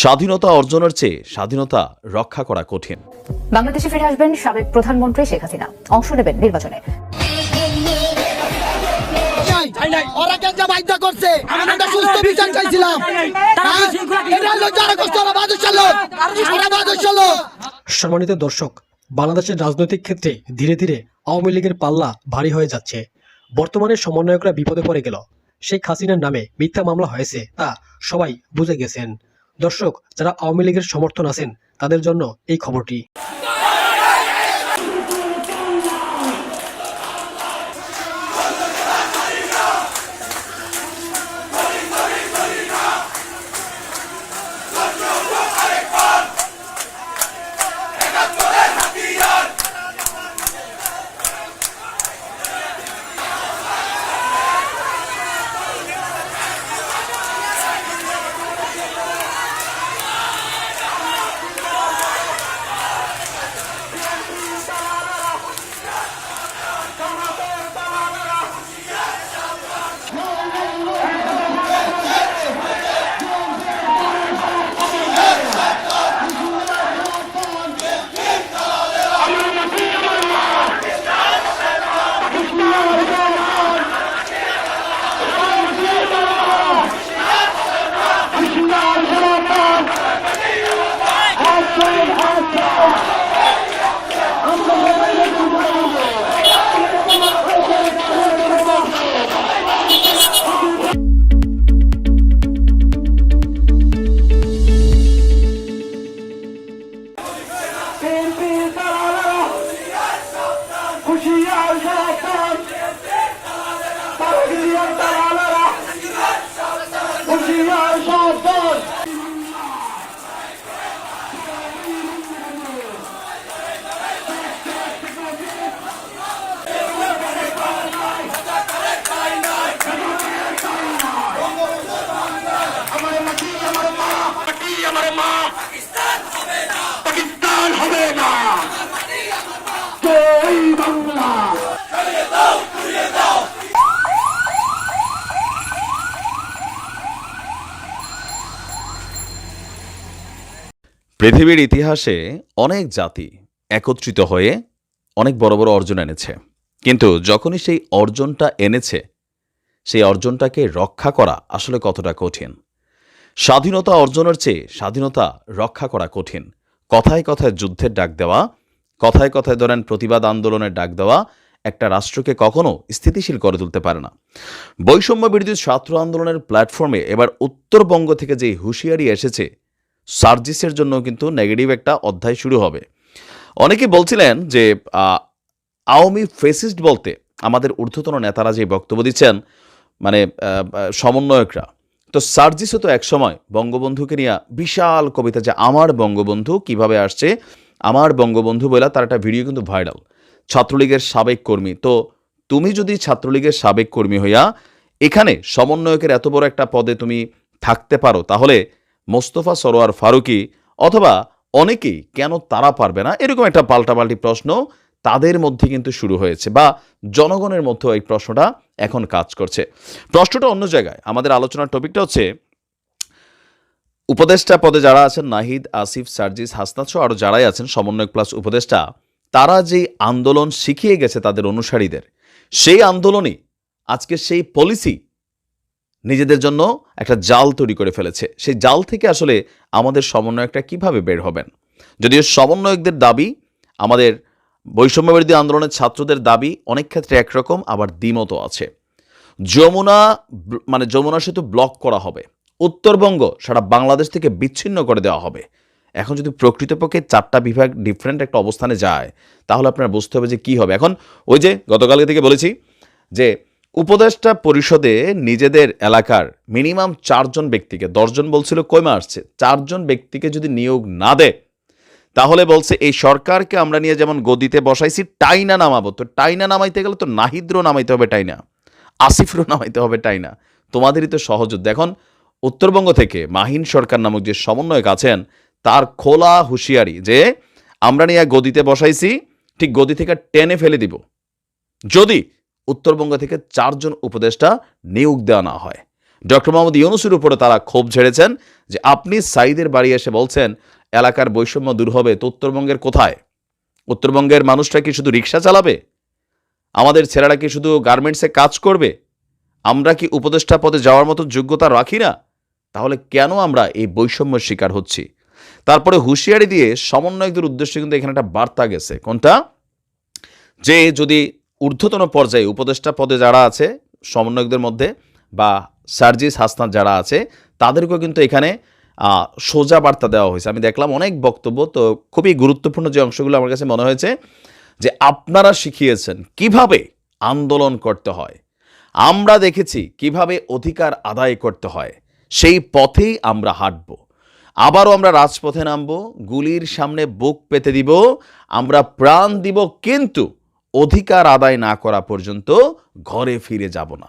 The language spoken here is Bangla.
স্বাধীনতা অর্জনের চেয়ে স্বাধীনতা রক্ষা করা কঠিন। বাংলাদেশে ফিরে আসবেন সাবেক প্রধানমন্ত্রী শেখ হাসিনা। অংশ নেবেন নির্বাচনে। নাই নাই। ওরা কেন বাধ্য করছে? আমরা সুস্থ বিচার চাইছিলাম। হ্যাঁ? সম্মানিত দর্শক বাংলাদেশের রাজনৈতিক ক্ষেত্রে ধীরে ধীরে আওয়ামী লীগের পাল্লা ভারী হয়ে যাচ্ছে। বর্তমানে সমন্বয়করা বিপদে পড়ে গেল। শেখ হাসিনার নামে মিথ্যা মামলা হয়েছে তা সবাই বুঝে গেছেন। দর্শক যারা আওয়ামী লীগের সমর্থন আছেন তাদের জন্য এই খবরটি। পৃথিবীর ইতিহাসে অনেক জাতি একত্রিত হয়ে অনেক বড় বড় অর্জন এনেছে। কিন্তু যখনই সেই অর্জনটা এনেছে, সেই অর্জনটাকে রক্ষা করা আসলে কতটা কঠিন? স্বাধীনতা অর্জনের চেয়ে স্বাধীনতা রক্ষা করা কঠিন। কথায় কথায় যুদ্ধের ডাক দেওয়া, কথায় কথায় ধরেন প্রতিবাদ আন্দোলনের ডাক দেওয়া একটা রাষ্ট্রকে কখনো স্থিতিশীল করে তুলতে পারে না। বৈষম্য বিরোধী ছাত্র আন্দোলনের প্ল্যাটফর্মে এবার উত্তরবঙ্গ থেকে যে হুঁশিয়ারি এসেছে সার্জিসের জন্য কিন্তু নেগেটিভ একটা অধ্যায় শুরু হবে। অনেকে বলছিলেন যে আওয়ামী ফেসিস্ট বলতে আমাদের ঊর্ধ্বতন নেতারা যে বক্তব্য দিচ্ছেন মানে সমন্বয়করা, তো সার্জিসও তো একসময় বঙ্গবন্ধুকে নিয়ে বিশাল কবিতা যে আমার বঙ্গবন্ধু কীভাবে আসছে, আমার বঙ্গবন্ধু বলে তার একটা ভিডিও কিন্তু ভাইরাল, ছাত্রলীগের সাবেক কর্মী, তো তুমি যদি ছাত্রলীগের সাবেক কর্মী হইয়া এখানে সমন্বয়কের এত বড় একটা পদে তুমি থাকতে পারো, তাহলে মোস্তফা, সরোয়ার ফারুকি অথবা অনেকেই কেন তারা পারবে না? এরকম একটা পাল্টাপাল্টি প্রশ্ন তাদের মধ্যে কিন্তু শুরু হয়েছে বা জনগণের মধ্যেও এই প্রশ্নটা এখন কাজ করছে। প্রশ্নটা অন্য জায়গায়। আমাদের আলোচনার টপিকটা হচ্ছে উপদেষ্টা পদে যারা আছেন, নাহিদ, আসিফ, সার্জিস, হাসনাত সহ আরও যারাই আছেন সমন্বয়ক প্লাস উপদেষ্টা, তারা যেই আন্দোলন শিখিয়ে গেছে তাদের অনুসারীদের, সেই আন্দোলনই আজকে সেই পলিসি নিজেদের জন্য একটা জাল তৈরি করে ফেলেছে। সেই জাল থেকে আসলে আমাদের সমন্বয়কটা কীভাবে বের হবেন? যদিও সমন্বয়কদের দাবি, আমাদের বৈষম্যবিরোধী আন্দোলনের ছাত্রদের দাবি অনেক ক্ষেত্রে একরকম, আবার দ্বিমতও আছে। যমুনা মানে যমুনা সেতু ব্লক করা হবে। উত্তরবঙ্গ সারা বাংলাদেশ থেকে বিচ্ছিন্ন করে দেওয়া হবে। এখন যদি প্রকৃতপক্ষে চারটা বিভাগ ডিফারেন্ট একটা অবস্থানে যায়, তাহলে আপনার বুঝতে হবে যে কি হবে। এখন ওই যে গতকালকে থেকে বলেছি যে উপদেষ্টা পরিষদে নিজেদের এলাকার মিনিমাম চারজন ব্যক্তিকে, দশজন বলছিল কইমা আসছে, চারজন ব্যক্তিকে যদি নিয়োগ না দেয়, তাহলে বলছে এই সরকারকে আমরা নিয়ে যেমন গদিতে বসাইছি, টাইনা নামাবো। তো টাইনা নামাইতে গেলে তো নাহিদ্রও নামাইতে হবে টাইনা, আসিফরও নামাইতে হবে টাইনা। তোমাদেরই তো সহযোদ্ধা এখন উত্তরবঙ্গ থেকে মাহিন সরকার নামক যে সমন্বয়ক আছেন, তার খোলা হুঁশিয়ারি যে আমরা নিয়ে গদিতে বসাইছি, ঠিক গদি থেকে টেনে ফেলে দিব। যদি উত্তরবঙ্গ থেকে চারজন উপদেষ্টা নিয়োগ দেওয়া না হয়। ডক্টর মোহাম্মদ ইউনুসের উপরে তারা ক্ষোভ ঝেড়েছেন যে আপনি সাইদের বাড়ি এসে বলছেন, এলাকার বৈষম্য দূর হবে, তো উত্তরবঙ্গের কোথায়? উত্তরবঙ্গের মানুষরা কি শুধু রিক্সা চালাবে? আমাদের ছেলেরা কি শুধু গার্মেন্টসে কাজ করবে? আমরা কি উপদেষ্টা পদে যাওয়ার মতো যোগ্যতা রাখি না? তাহলে কেন আমরা এই বৈষম্যের শিকার হচ্ছি? তারপরে হুঁশিয়ারি দিয়ে সমন্বয়কদের উদ্দেশ্যে কিন্তু এখানে একটা বার্তা গেছে। কোনটা? যে যদি ঊর্ধ্বতন পর্যায়ে উপদেষ্টা পদে যারা আছে, সমন্বয়কদের মধ্যে, বা সার্জিস হাসনাত যারা আছে, তাদেরকেও কিন্তু এখানে সোজা বার্তা দেওয়া হয়েছে। আমি দেখলাম অনেক বক্তব্য, তো খুবই গুরুত্বপূর্ণ যে অংশগুলো আমার কাছে মনে হয়েছে, যে আপনারা শিখিয়েছেন কীভাবে আন্দোলন করতে হয়। আমরা দেখেছি কীভাবে অধিকার আদায় করতে হয়। সেই পথেই আমরা হাঁটব। আবারও আমরা রাজপথে নামব, গুলির সামনে বুক পেতে দিব, আমরা প্রাণ দিব, কিন্তু অধিকার আদায় না করা পর্যন্ত ঘরে ফিরে যাব না।